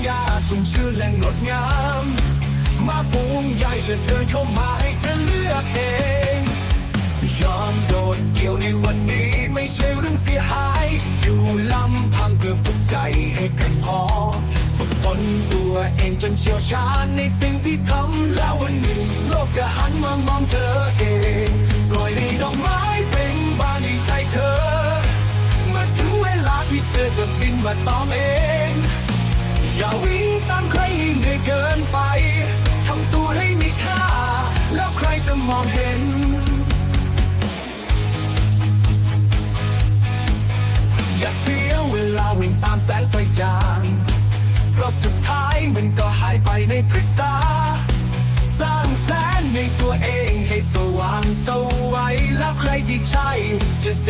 ทุ่าชุ่มชื้นและงดงาม มาฟูงใหญ่จะเดินเข้ามาให้เธอเลือกเองยอมโดนเกี่ยวในวันนี้ไม่ใช่เรื่องเสียหาย อยู่ลำพังเพื่อฝึกใจให้กันพอฝึกฝนตัวเองจนเชี่ยวชาญในสิ่งที่ทำแล้ววันหนึ่งโลกจะหันมามองเธอเองปล่อยให้ดอกไม้เป็นบานในใจเธอ มาถึงเวลาที่เธอจะบินมาตอมเอง มองเห็น อย่าเสียเวลาวิ่งตามแสงไฟจางเพราะสุดท้ายมันก็หายไปในพริบตา สร้างแสงในตัวเองให้สว่างสวัยแล้วใครที่ใช่จะเดินเข้ามา